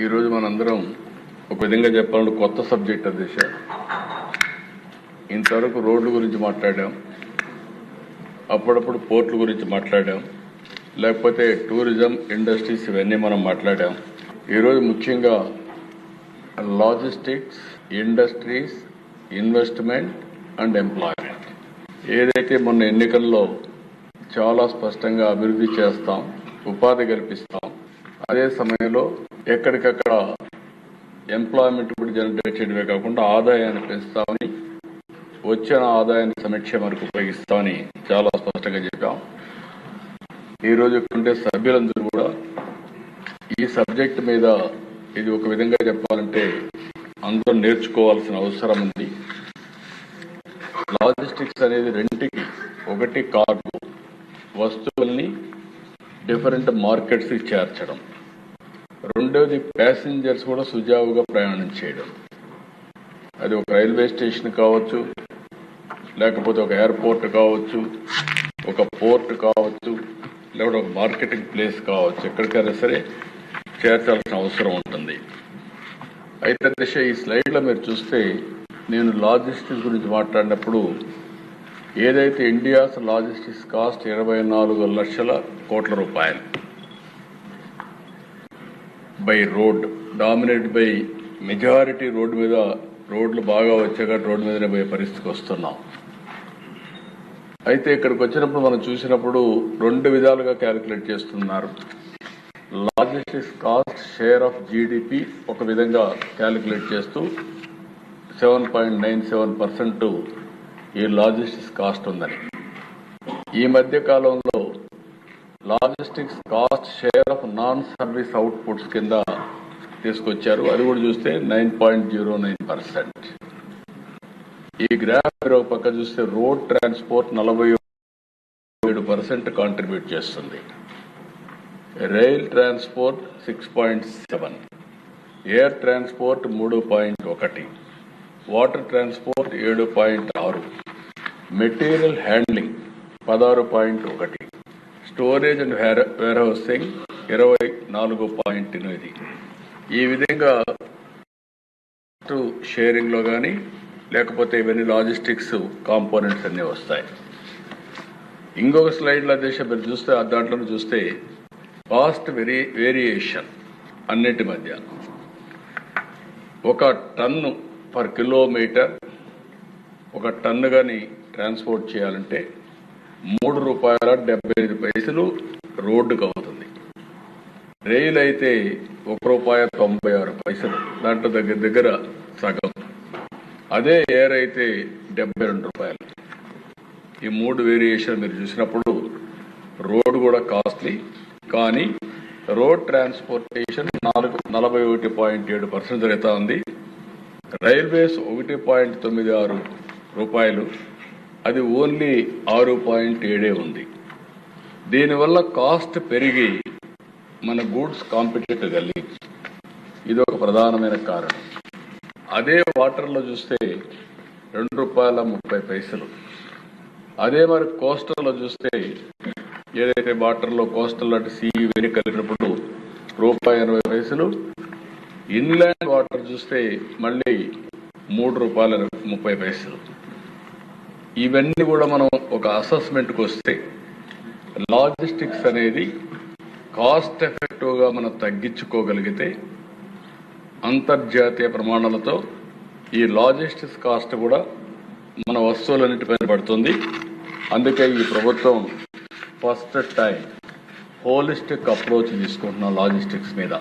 ఈరోజు మనందరం ఒక విధంగా చెప్పాలంటే కొత్త సబ్జెక్ట్ అధ్యక్ష ఇంతవరకు రోడ్ల గురించి మాట్లాడాం. అప్పుడప్పుడు పోర్టుల గురించి మాట్లాడాం. లేకపోతే టూరిజం ఇండస్ట్రీస్ ఇవన్నీ మనం మాట్లాడాం. ఈరోజు ముఖ్యంగా logistics industries investment and employment. ఏదైతే మొన్న ఎన్నికల్లో చాలా స్పష్టంగా అభివృద్ధి చేస్తాం ఉపాధి కల్పిస్తాం అదే సమయంలో ఎక్కడికక్కడ ఎంప్లాయ్మెంట్ కూడా జనరేట్ చేయడమే కాకుండా ఆదాయాన్ని పెంచుతామని వచ్చిన ఆదాయాన్ని సమీక్ష సంక్షేమానికి ఉపయోగిస్తామని చాలా స్పష్టంగా చెప్పాం. ఈరోజు ఇక్కడ సభ్యులందరూ కూడా ఈ సబ్జెక్ట్ మీద ఇది ఒక విధంగా చెప్పాలంటే అందరూ నేర్చుకోవాల్సిన అవసరం ఉంది. లాజిస్టిక్స్ అనేది రెంటికి ఒకటి కార్గో వస్తువుల్ని డిఫరెంట్ మార్కెట్స్కి చేర్చడం. రెండవది ప్యాసింజర్స్ కూడా సుజావుగా ప్రయాణం చేయడం. అది ఒక రైల్వే స్టేషన్ కావచ్చు లేకపోతే ఒక ఎయిర్పోర్ట్ కావచ్చు ఒక పోర్ట్ కావచ్చు లేకపోతే ఒక మార్కెటింగ్ ప్లేస్ కావచ్చు ఎక్కడికైనా సరే చేర్చాల్సిన అవసరం ఉంటుంది. అయితే దిశ ఈ స్లైడ్లో మీరు చూస్తే నేను లాజిస్టిక్స్ గురించి మాట్లాడినప్పుడు ఏదైతే ఇండియాస్ లాజిస్టిక్స్ కాస్ట్ ఇరవై నాలుగు లక్షల కోట్ల రూపాయలు by road dominate by majority road మీద రోడ్లు బాగా వచ్చాక రోడ్డు మీదనే పోయే పరిస్థితికి వస్తున్నాం. అయితే ఇక్కడికి వచ్చినప్పుడు మనం చూసినప్పుడు రెండు విధాలుగా క్యాలిక్యులేట్ చేస్తున్నారు. Logistics cost share of GDP ఒక విధంగా క్యాలిక్యులేట్ చేస్తూ seven point nine seven percent ఈ లాజిస్టిక్స్ కాస్ట్ ఉందని. ఈ మధ్య కాలంలో logistics cost share of non service outputs కింద తీసుకొచ్చారు. అది కూడా చూస్తే nine point zero nine percent. ఈ గ్రాఫ్ ఒక పక్క చూస్తే రోడ్ ట్రాన్స్పోర్ట్ నలభై ఏడు పర్సెంట్ కాంట్రిబ్యూట్ చేస్తుంది. Rail transport six point seven. Air transport మూడు పాయింట్ ఒకటి. వాటర్ ట్రాన్స్పోర్ట్ ఏడు పాయింట్ ఆరు. మెటీరియల్ హ్యాండ్లింగ్ పదహారు పాయింట్ ఒకటి. స్టోరేజ్ అండ్ వేర్ హౌసింగ్ ఇరవై నాలుగు పాయింట్ ఎనిమిది. ఈ విధంగా షేరింగ్లో కానీ లేకపోతే ఇవన్నీ లాజిస్టిక్స్ కాంపోనెంట్స్ అన్నీ వస్తాయి. ఇంకొక స్లైడ్లో దేశం మీరు చూస్తే ఆ దాంట్లో చూస్తే కాస్ట్ వెరీ వేరియేషన్ అన్నిటి మధ్య. ఒక టన్ను పర్ కిలోమీటర్ ఒక టన్ను కానీ ట్రాన్స్పోర్ట్ చేయాలంటే మూడు రూపాయల డెబ్బై ఐదు పైసలు రోడ్డుకు అవుతుంది. రైలు అయితే ఒక రూపాయ తొంభై ఆరు పైసలు దాంట్లో దగ్గర దగ్గర సగం. అదే ఎయిర్ అయితే డెబ్బై రెండు రూపాయలు. ఈ మూడు వేరియేషన్ మీరు చూసినప్పుడు రోడ్ కూడా కాస్ట్లీ కానీ రోడ్ ట్రాన్స్పోర్టేషన్ నాలుగు నలభై ఒకటి పాయింట్ ఏడు పర్సెంట్ జరుగుతూ ఉంది. రైల్వేస్ ఒకటి పాయింట్ తొమ్మిది ఆరు రూపాయలు అది ఓన్లీ ఆరు పాయింట్ ఏడే ఉంది. దీనివల్ల కాస్ట్ పెరిగి మన గూడ్స్ కాంపిటేటివ్ కలిగి ఇది ఒక ప్రధానమైన కారణం. అదే వాటర్లో చూస్తే రెండు రూపాయల ముప్పై పైసలు. అదే మరి కోస్టల్లో చూస్తే ఏదైతే వాటర్లో కోస్టల్ అంటే సీ ఇవన్నీ కలిపినప్పుడు రూపాయి ఎనభై పైసలు. ఇన్లాండ్ వాటర్ చూస్తే మళ్ళీ మూడు రూపాయల ముప్పై పైసలు. ఇవన్నీ కూడా మనం ఒక అసెస్మెంట్కి వస్తే లాజిస్టిక్స్ అనేది కాస్ట్ ఎఫెక్టివ్గా మనం తగ్గించుకోగలిగితే అంతర్జాతీయ ప్రమాణాలతో ఈ లాజిస్టిక్స్ కాస్ట్ కూడా మన వస్తువులన్నిటిపైన పడుతుంది. అందుకే ఈ ప్రభుత్వం ఫస్ట్ టైం హోలిస్టిక్ అప్రోచ్ తీసుకుంటున్నాం లాజిస్టిక్స్ మీద.